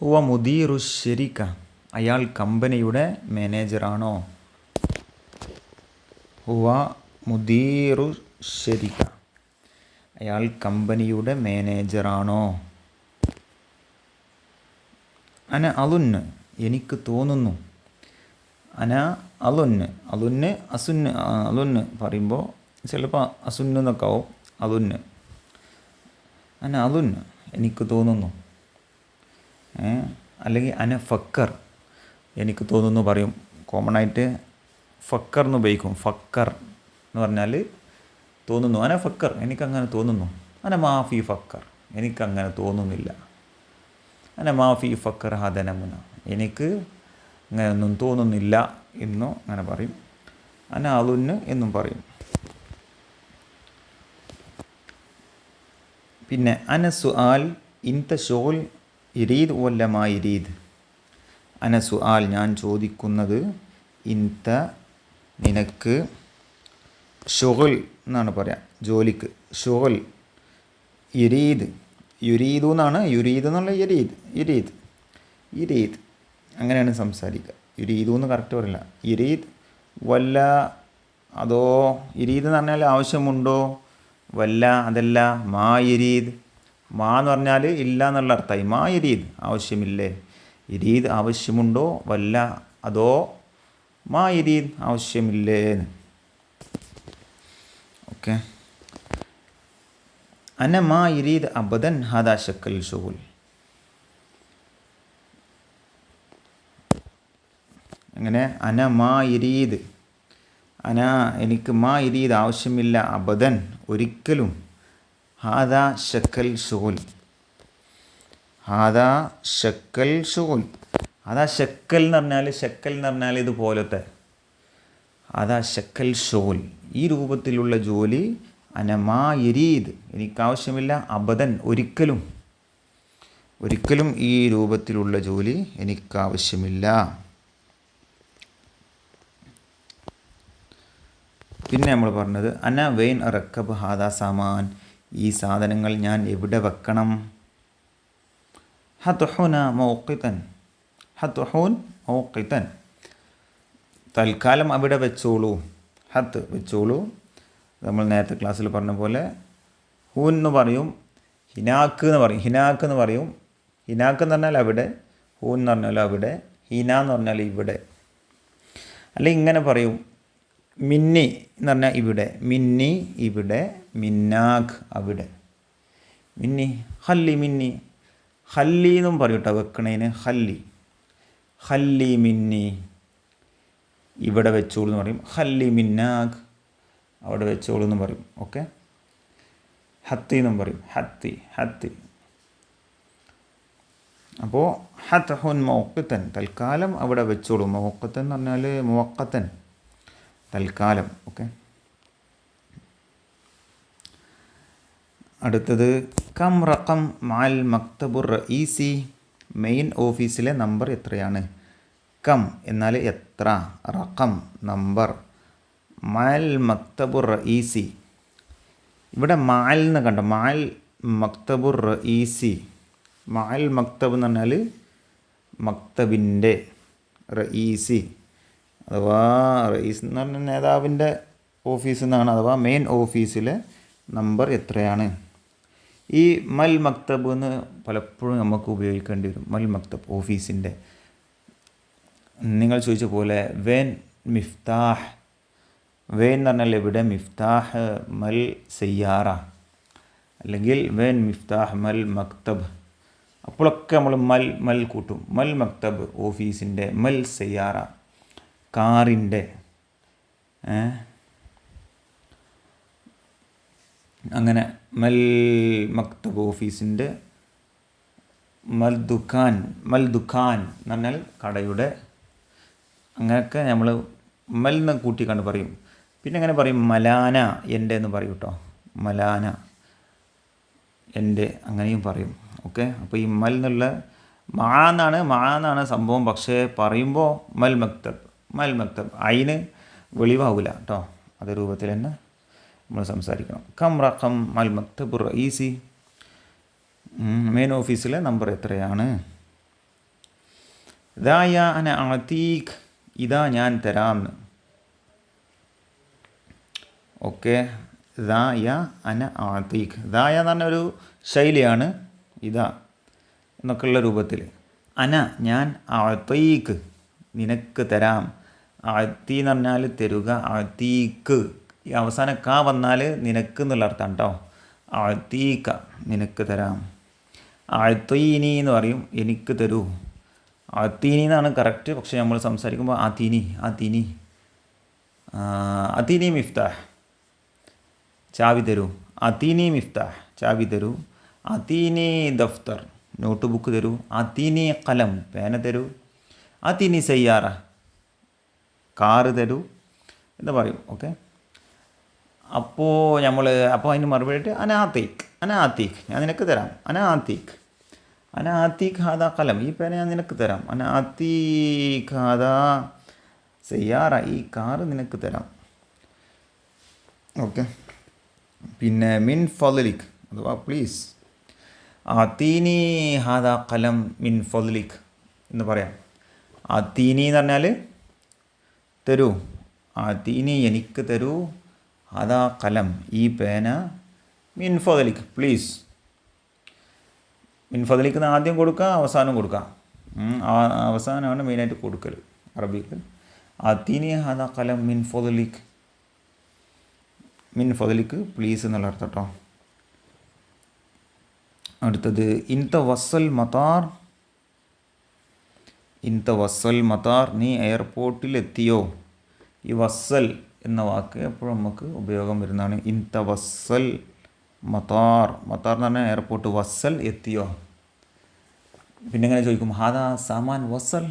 ഹുവ മുദീറു ശരിക്ക. അയാൾ കമ്പനിയുടെ മാനേജറാണോ? ഹുവ മുദീറു ശരിക്ക. അയാൾ കമ്പനിയുടെ മാനേജറാണോ? അന അലുന്ന് എനിക്ക് തോന്നുന്നു. അന അലുന്ന് അലുന്ന് അസുന്ന് അലുന്ന് പറയുമ്പോൾ ചിലപ്പോൾ അസുന്ന് എന്നൊക്കെ ആവും. അലുന്ന്. അന അലുന്ന് എനിക്ക് തോന്നുന്നു? അല്ലെങ്കിൽ അന ഫക്കർ എനിക്ക് തോന്നുന്നു പറയും. കോമൺ ആയിട്ട് ഫക്കർ എന്ന് ഉപയോഗിക്കും. ഫക്കർ എന്ന് പറഞ്ഞാൽ തോന്നുന്നു. അന ഫക്കർ എനിക്കങ്ങനെ തോന്നുന്നു. അന മാഫി ഫക്കർ എനിക്കങ്ങനെ തോന്നുന്നില്ല. അന മാഫി ഫക്കർ ഹദനമുന എനിക്ക് അങ്ങനെ ഒന്നും തോന്നുന്നില്ല എന്നും അങ്ങനെ പറയും. അന അലുന്ന് എന്നും പറയും. പിന്നെ അന സുആൽ ഇൻത ഷോൽ ഇരീദ് വല്ലമാ ഇരീദ്. അന സുആൽ ഞാൻ ചോദിക്കുന്നത് ഇന്ത നിനക്ക് ഷുഗൽ എന്നാണ് പറയാം ജോലിക്ക്. ഷുഗൽ ഇരീദ്. യുരീദു എന്നാണ് യുരീദ് എന്നുള്ള ഇരീദ് ഇരീദ്. ഇരീദ്. അങ്ങനെയാണ് സംസാരിക്കുക. യുരീദു എന്ന് കറക്റ്റ് പറയില്ല. ഇരീദ് വല്ല അതോ ഇരീദ് എന്ന് പറഞ്ഞാൽ ആവശ്യമുണ്ടോ? വല്ല അതല്ല മാ യുരീദ് മാ എന്ന് പറഞ്ഞാൽ ഇല്ല എന്നുള്ള അർത്ഥം മാ ഇരീദ് ആവശ്യമില്ലേ? ഇരീദ് ആവശ്യമുണ്ടോ? വല്ല. അതോ മാ ഇരീദ് ആവശ്യമില്ലേ? ഓക്കെ. അന മാ ഇരീദ് അബദൻ ഹാദാ ശക്കൽ ഷുഹുൽ. അങ്ങനെ അന മാ ഇരീദ് അന എനിക്ക് മാ ഇരീദ് ആവശ്യമില്ല. അബദൻ ഒരിക്കലും ഹാദാ ഷക്കൽ ഷുഗുൽ ഹാദാ ഷക്കൽ ഷുഗുൽ അതാ ഷക്കൽ എന്ന് പറഞ്ഞാൽ ഷക്കൽ എന്ന് പറഞ്ഞാൽ ഇതുപോലത്തെ. അതാ ഷക്കൽ ഷോൽ ഈ രൂപത്തിലുള്ള ജോലി അനമാ യരീദ്. എനിക്കാവശ്യമില്ല അബദൻ ഒരിക്കലും. ഒരിക്കലും ഈ രൂപത്തിലുള്ള ജോലി എനിക്കാവശ്യമില്ല പിന്നെ നമ്മൾ പറഞ്ഞത് അന വെയിൻ റക്കബ് ഹാദാ സാമാൻ. ഈ സാധനങ്ങൾ ഞാൻ എവിടെ വെക്കണം? ഹത്തുഹുന മൗക്കിത്തൻ ഹത്തുഹൂൻ മൗക്കിത്തൻ തൽക്കാലം അവിടെ വെച്ചോളൂ. ഹത്ത് വെച്ചോളൂ. നമ്മൾ നേരത്തെ ക്ലാസ്സിൽ പറഞ്ഞ പോലെ ഹൂൻ എന്ന് പറയും ഹിനാക്ക് എന്ന് പറയും ഹിനാക്ക് എന്ന് പറയും. ഹിനാക്ക് എന്ന് പറഞ്ഞാൽ അവിടെ ഹൂൻ എന്ന് പറഞ്ഞാൽ അവിടെ ഹിന എന്ന് പറഞ്ഞാൽ ഇവിടെ. അല്ലെങ്കിൽ ഇങ്ങനെ പറയും. മിന്നി എന്ന് പറഞ്ഞാൽ ഇവിടെ. മിന്നി ഇവിടെ മിന്നാഖ് അവിടെ. മിന്നി ഹല്ലി മിന്നി. ഹല്ലി എന്നും പറയും കേട്ടോ വെക്കണേന് ഹല്ലി. ഹല്ലി മിന്നി ഇവിടെ വെച്ചോളൂ എന്ന് പറയും. ഹല്ലി മിന്നാഖ് അവിടെ വെച്ചോളൂ എന്ന് പറയും. ഓക്കെ? ഹത്തി എന്നും പറയും. ഹത്തി ഹത്തി. അപ്പോൾ ഹത്ത് ഹുൻ മൗക്കത്തൻ തൽക്കാലം അവിടെ വെച്ചോളൂ. മൗക്കത്തൻ എന്ന് പറഞ്ഞാൽ മുവക്കത്തൻ തൽക്കാലം ഓക്കെ അടുത്തത് കം റക്കം മാൽ മക്തബുർ റഈസി മെയിൻ ഓഫീസിലെ നമ്പർ എത്രയാണ്? കം എന്നാൽ എത്ര? റക്കം നമ്പർ മാൽ മക്തബുർ റഈസി. ഇവിടെ മാൽ എന്ന് കണ്ടോ? മാൽ മക്തബുർ റഈസി. മാൽ മക്തബ് എന്ന് പറഞ്ഞാൽ മക്തബിന്റെ റഈസി. അഥവാ റഈസ് എന്ന് പറഞ്ഞ നേതാവിന്റെ ഓഫീസിൽ നിന്നാണ് അഥവാ മെയിൻ ഓഫീസിലെ നമ്പർ എത്രയാണ്? ഈ മൽ മക്തബ് എന്ന് പലപ്പോഴും നമുക്ക് ഉപയോഗിക്കേണ്ടി വരും മൽ മക്തബ് ഓഫീസിന്റെ. നിങ്ങൾ ചോദിച്ച പോലെ വേൻ മിഫ്താഹ് വേൻ എന്ന് പറഞ്ഞാൽ എവിടെ? മിഫ്താഹ് മൽ സയ്യാറ അല്ലെങ്കിൽ വേൻ മിഫ്താഹ് മൽ മക്തബ്. അപ്പോഴൊക്കെ നമ്മൾ മൽ മൽ കൂട്ടും. മൽ മക്തബ് ഓഫീസിന്റെ മൽ സയ്യാറ. കാറിന്റെ അങ്ങനെ മൽ മക്തബ് ഓഫീസിന്റെ മൽ ദുഖാൻ മൽ ദുഖാൻ എന്ന് പറഞ്ഞാൽ കടയുടെ അങ്ങനെയൊക്കെ നമ്മൾ മൽ എന്ന് കൂട്ടി കണ്ട് പറയും. പിന്നെ അങ്ങനെ പറയും മലാന എന്റെ എന്ന് പറയും കേട്ടോ. മലാന എന്റെ അങ്ങനെയും പറയും. ഓക്കെ? അപ്പോൾ ഈ മൽ എന്നുള്ള മാ എന്നാണ് മാ എന്നാണ് സംഭവം. പക്ഷേ പറയുമ്പോൾ മൽ മക്തബ്. മൽ മക്തബ് അയിന് വെളിവാവില്ല കേട്ടോ അതേ രൂപത്തിൽ തന്നെ നമ്മൾ സംസാരിക്കണം. കം റഖം മൽ ഈസി മെയിൻ ഓഫീസിലെ നമ്പർ എത്രയാണ്? ദായ അന അതീഖ്. ഇതാ ഞാൻ തരാമെന്ന് ഓക്കെ. ദായ അന ആതീഖ് ദായ എന്ന് പറഞ്ഞ ഒരു ശൈലിയാണ് ഇതാ എന്നൊക്കെയുള്ള രൂപത്തിൽ. അന ഞാൻ ആതീഖ് നിനക്ക് തരാം. ആത്തി എന്ന് പറഞ്ഞാൽ തരുക ആതീക്ക് ഈ അവസാന ക വന്നാൽ നിനക്ക് എന്നുള്ള അർത്ഥം കേട്ടോ ആത്തീക്ക നിനക്ക് തരാം. ആഴ്ത്തീനി എന്ന് പറയും എനിക്ക് തരൂ. ആത്തീനി എന്നാണ് കറക്റ്റ് പക്ഷേ നമ്മൾ സംസാരിക്കുമ്പോൾ ആത്തീനി ആത്തീനി അതീനി മിഫ്താഹ് ചാവി തരൂ. അതീനി മിഫ്താഹ് ചാവി തരൂ. അതീനി ദഫ്തർ. നോട്ട് ബുക്ക് തരൂ. അതീനി കലം പേന തരൂ. അതീനി സയ്യാറ. കാറ് തരൂ എന്ന് പറയും ഓക്കെ അപ്പോൾ നമ്മൾ അപ്പോൾ അതിന് മറുപടിയിട്ട് അനാത്തീഖ് അനാത്തീഖ് ഞാൻ നിനക്ക് തരാം അനാത്തീഖ് അനാത്തീഖ് ഹാദാ കലം ഈ പേന ഞാൻ നിനക്ക് തരാം. അനാത്തീഖ് ഹാദാ സയ്യാറ ഈ കാറ് നിനക്ക് തരാം. ഓക്കെ പിന്നെ മിൻ ഫലിക് അഥവാ പ്ലീസ് അതീനി ഹാദ കലം മിൻ ഫലിക് എന്ന് പറയാം. അതീനി എന്ന് പറഞ്ഞാൽ തരൂ. ആത്തീനി എനിക്ക് തരൂ. അതാ കലം. ഈ പേന മിൻ ഫലിക് പ്ലീസ്. മിൻ ആദ്യം കൊടുക്കുക അവസാനം കൊടുക്കുക. അവസാനമാണ് മെയിനായിട്ട് കൊടുക്കൽ അറബിക്ക്. തീനെ അതാ കലം മിൻ ഫലിക് മിൻ ഫതിലിക്ക് പ്ലീസ് എന്നുള്ള അർത്ഥം കേട്ടോ. അടുത്തത് ഇൻത വസൽ മതാർ ഇൻത വസ്സൽ മതാർ നീ എയർപോർട്ടിൽ എത്തിയോ ഈ വസ്സൽ എന്ന വാക്ക് എപ്പോഴും നമുക്ക് ഉപയോഗം വരുന്നതാണ്. ഇൻത വസ്സൽ മതാർ മതാർ എന്ന് പറഞ്ഞാൽ എയർപോർട്ട്. വസ്സൽ എത്തിയോ? പിന്നെ എങ്ങനെ ചോദിക്കും? ഹാദാ സാമാൻ വസ്സൽ.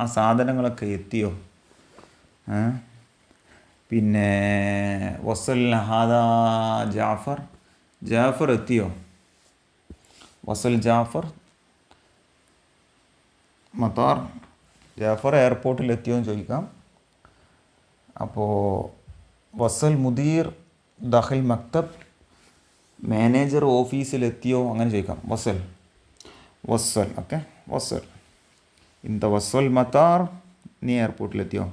ആ സാധനങ്ങളൊക്കെ എത്തിയോ? പിന്നെ വസൽ ഹാദാ ജാഫർ. ജാഫർ എത്തിയോ? വസൽ ജാഫർ മത്താർ. ജാഫർ എയർപോർട്ടിൽ എത്തിയോ എന്ന് ചോദിക്കാം. അപ്പോൾ വസൽ മുദീർ ദഹൽ മക്തബ് മാനേജർ ഓഫീസിൽ എത്തിയോ അങ്ങനെ ചോദിക്കാം. വസൽ. വസൽ ഓക്കെ വസൽ. ഇന്ത വസൽ മത്താർ നീ എയർപോർട്ടിലെത്തിയോ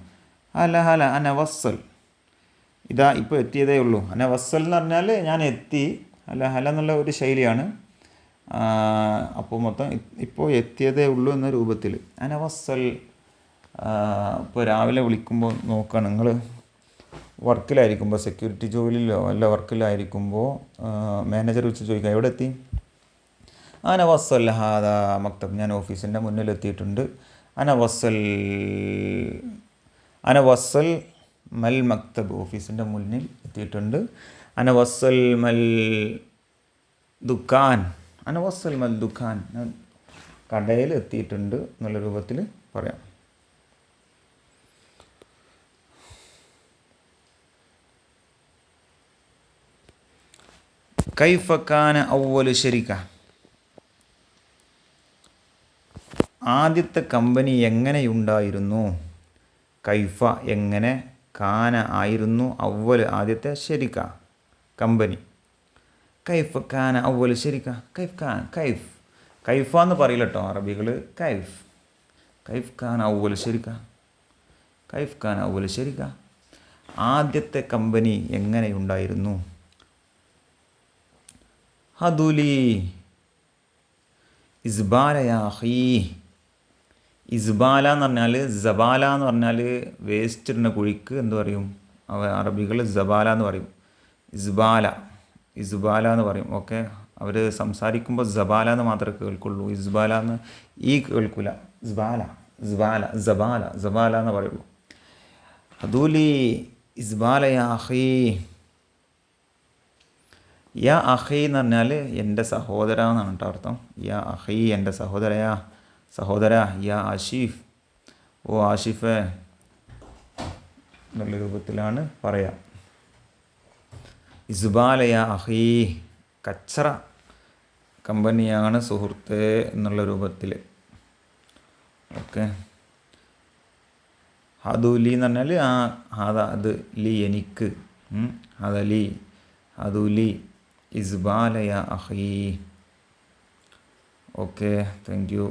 അല്ല ഹല അന വസൽ. ഇതാ ഇപ്പോൾ എത്തിയതേ ഉള്ളൂ. അന വസൽ എന്ന് പറഞ്ഞാൽ ഞാൻ എത്തി. അല്ല ഹല എന്നുള്ള ഒരു ശൈലിയാണ്. അപ്പോൾ മൊത്തം ഇപ്പോൾ എത്തിയതേ ഉള്ളൂ എന്ന രൂപത്തിൽ. അനവസൽ ഇപ്പോൾ രാവിലെ വിളിക്കുമ്പോൾ നോക്കുകയാണ് നിങ്ങൾ വർക്കിലായിരിക്കുമ്പോൾ സെക്യൂരിറ്റി ജോലിയിലോ അല്ല വർക്കിലായിരിക്കുമ്പോൾ മാനേജർ വിളിച്ച് ചോദിക്കുക എവിടെ എത്തി? അനവസൽ ഹാദ മക്തബ്. ഞാൻ ഓഫീസിന്റെ മുന്നിലെത്തിയിട്ടുണ്ട് അന അനവസൽ അന വസൽ മൽ മക്തബ്. ഓഫീസിന്റെ മുന്നിൽ എത്തിയിട്ടുണ്ട്. അനവസൽ മൽ ദുക്കാൻ അന വസൽ മൽ ദുഖാൻ. കടയിൽ എത്തിയിട്ടുണ്ട് എന്നുള്ള രൂപത്തിൽ പറയാം. കൈഫക്കാന ഔവൽ ശരിക്ക. ആദ്യത്തെ കമ്പനി എങ്ങനെയുണ്ടായിരുന്നു കൈഫ എങ്ങനെ കാന ആയിരുന്നു? ഔവൽ ആദ്യത്തെ ശരിക്ക കമ്പനി. കൈഫ് കാന അവൽ ശരിക്ക. കൈഫ് ഖാൻ കൈഫ്. കൈഫ എന്ന് പറയില്ല കേട്ടോ അറബികൾ കൈഫ്. കൈഫ് ഖാൻ അവൽ ശരിക്ക. കൈഫ് ഖാൻ അവൽ ശരിക്ക. ആദ്യത്തെ കമ്പനി എങ്ങനെയുണ്ടായിരുന്നു? ഹദുലി. ഇസ്ബാലയാഹി. ഇസ്ബാല എന്ന് പറഞ്ഞാൽ ജബാല എന്ന് പറഞ്ഞാൽ വേസ്റ്റ് ഇടുന്ന കുഴിക്ക് എന്ത് പറയും? അറബികൾ ജബാല എന്ന് പറയും. ഇസ്ബാല. ഇസ്ബാല എന്ന് പറയും. ഓക്കെ? അവർ സംസാരിക്കുമ്പോൾ ജബാല എന്ന് മാത്രമേ കേൾക്കുള്ളൂ. ഇസ്ബാല എന്ന് ഈ കേൾക്കില്ല ഇസ്ബാല ഇസ്ബാല ജബാല ജബാല എന്ന് പറയുള്ളൂ. അതുലി ഇസ്ബാല യാഹി യാ അഹി എന്ന് പറഞ്ഞാൽ എന്റെ സഹോദര എന്നാണ് കേട്ടോ അർത്ഥം. യാ അഹി എന്റെ സഹോദരയാ സഹോദര യാ ആഷിഫ്. ഓ ആഷിഫേ എന്നുള്ള രൂപത്തിലാണ് പറയാം. ഇസ്ബാല അഹീ കച്ചറ കമ്പനിയാണ് സുഹൃത്ത് എന്നുള്ള രൂപത്തിൽ ഓക്കെ. ഹാദു ലി എന്ന് പറഞ്ഞാൽ ആ ഹാദ അത് ലി എനിക്ക് ഹദലി ഹദ ലി ഹദു ലി ഇസ്ബാല യാ അഹി. Okay thank you